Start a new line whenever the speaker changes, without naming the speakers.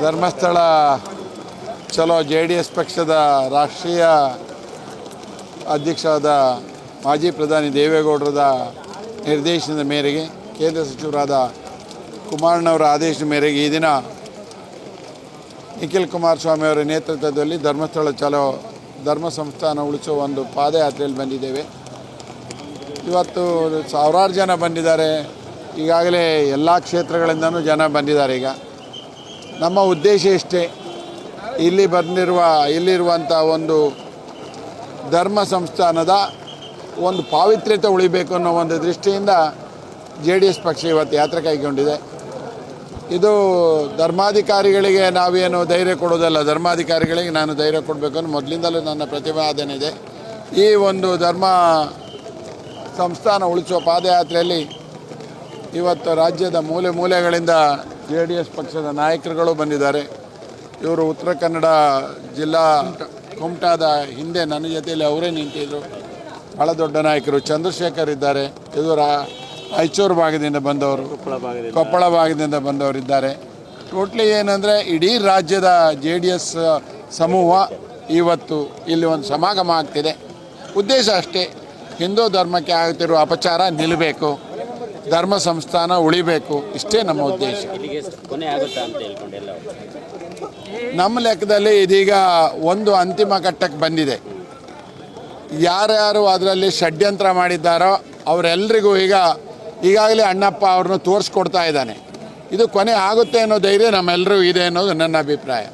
ಧರ್ಮಸ್ಥಳ ಚಲೋ J D S ಪಕ್ಷದ ರಾಷ್ಟ್ರೀಯ ಅಧ್ಯಕ್ಷರಾದ ಮಾಜಿ ಪ್ರಧಾನಿ ದೇವೇಗೌಡರದ ನಿರ್ದೇಶನದ ಮೇರೆಗೆ ಕೇಂದ್ರ ಸಚಿವರಾದ ಕುಮಾರಣ್ಣವರ ಆದೇಶದ ಮೇರೆಗೆ ಈ ದಿನ ನಿಖಿಲ್ ಕುಮಾರಸ್ವಾಮಿ ಅವರ ನೇತೃತ್ವದಲ್ಲಿ ಧರ್ಮಸ್ಥಳ ಚಲೋ ಧರ್ಮ ಸಂಸ್ಥಾನ ಉಳಿಸುವ ಒಂದು ಪಾದಯಾತ್ರೆಯಲ್ಲಿ ಬಂದಿದ್ದೇವೆ. ಇವತ್ತು ಸಾವಿರಾರು ಜನ ಬಂದಿದ್ದಾರೆ. ಈಗಾಗಲೇ ಎಲ್ಲ ಕ್ಷೇತ್ರಗಳಿಂದನೂ ಜನ ಬಂದಿದ್ದಾರೆ ಈಗ. ನಮ್ಮ ಉದ್ದೇಶ ಇಷ್ಟೇ. ಇಲ್ಲಿ ಬಂದಿರುವ ಇಲ್ಲಿರುವಂಥ ಒಂದು ಧರ್ಮ ಸಂಸ್ಥಾನದ ಒಂದು ಪಾವಿತ್ರ್ಯತೆ ಉಳಿಬೇಕು ಅನ್ನೋ ಒಂದು ದೃಷ್ಟಿಯಿಂದ ಜೆ ಡಿ ಎಸ್ ಪಕ್ಷ ಇವತ್ತು ಯಾತ್ರೆ ಕೈಗೊಂಡಿದೆ. ಇದು ಧರ್ಮಾಧಿಕಾರಿಗಳಿಗೆ ನಾವೇನು ಧೈರ್ಯ ಕೊಡೋದಲ್ಲ, ಧರ್ಮಾಧಿಕಾರಿಗಳಿಗೆ ನಾನು ಧೈರ್ಯ ಕೊಡಬೇಕು ಅನ್ನೋ ಮೊದಲಿಂದಲೂ ನನ್ನ ಪ್ರತಿಪಾದನೆ ಇದೆ ಈ ಒಂದು ಧರ್ಮ ಸಂಸ್ಥಾನ ಉಳಿಸುವ ಪಾದಯಾತ್ರೆಯಲ್ಲಿ ಇವತ್ತು ರಾಜ್ಯದ ಮೂಲೆ ಮೂಲೆಗಳಿಂದ ಜೆ ಡಿ ಎಸ್ ಪಕ್ಷದ ನಾಯಕರುಗಳು ಬಂದಿದ್ದಾರೆ. ಇವರು ಉತ್ತರ ಕನ್ನಡ ಜಿಲ್ಲಾ ಕುಮಟಾದ ಹಿಂದೆ ನನ್ನ ಜೊತೆಯಲ್ಲಿ ಅವರೇ ನಿಂತಿದ್ದರು ಭಾಳ ದೊಡ್ಡ ನಾಯಕರು. ಚಂದ್ರಶೇಖರ್ ಇದ್ದಾರೆ. ಇದು ರಾಯಚೂರು ಭಾಗದಿಂದ ಬಂದವರು. ಕೊಪ್ಪಳ ಭಾಗದಿಂದ. ಬಂದವರಿದ್ದಾರೆ ಟೋಟ್ಲಿ ಏನಂದರೆ ಇಡೀ ರಾಜ್ಯದ ಜೆ ಡಿ ಎಸ್ ಸಮೂಹ ಇವತ್ತು ಇಲ್ಲಿ ಒಂದು ಸಮಾಗಮ ಆಗ್ತಿದೆ. ಉದ್ದೇಶ ಅಷ್ಟೇ. ಹಿಂದೂ ಧರ್ಮಕ್ಕೆ ಆಗುತ್ತಿರುವ ಅಪಚಾರ ನಿಲ್ಲಬೇಕು. ಧರ್ಮ ಸಂಸ್ಥಾನ ಉಳಿಬೇಕು. ಇಷ್ಟೇ ನಮ್ಮ ಉದ್ದೇಶ. ನಮ್ಮ ಲೆಕ್ಕದಲ್ಲಿ ಇದೀಗ ಒಂದು ಅಂತಿಮ ಘಟ್ಟಕ್ಕೆ ಬಂದಿದೆ. ಯಾರ್ಯಾರು ಅದರಲ್ಲಿ ಷಡ್ಯಂತ್ರ ಮಾಡಿದ್ದಾರೋ ಅವರೆಲ್ಲರಿಗೂ ಈಗ, ಈಗಾಗಲೇ ಅಣ್ಣಪ್ಪ ಅವ್ರನ್ನ ತೋರಿಸ್ಕೊಡ್ತಾ ಇದ್ದಾನೆ. ಇದು ಕೊನೆ ಆಗುತ್ತೆ ಅನ್ನೋ ಧೈರ್ಯ ನಮ್ಮೆಲ್ಲರೂ ಇದೆ ಅನ್ನೋದು ನನ್ನ ಅಭಿಪ್ರಾಯ.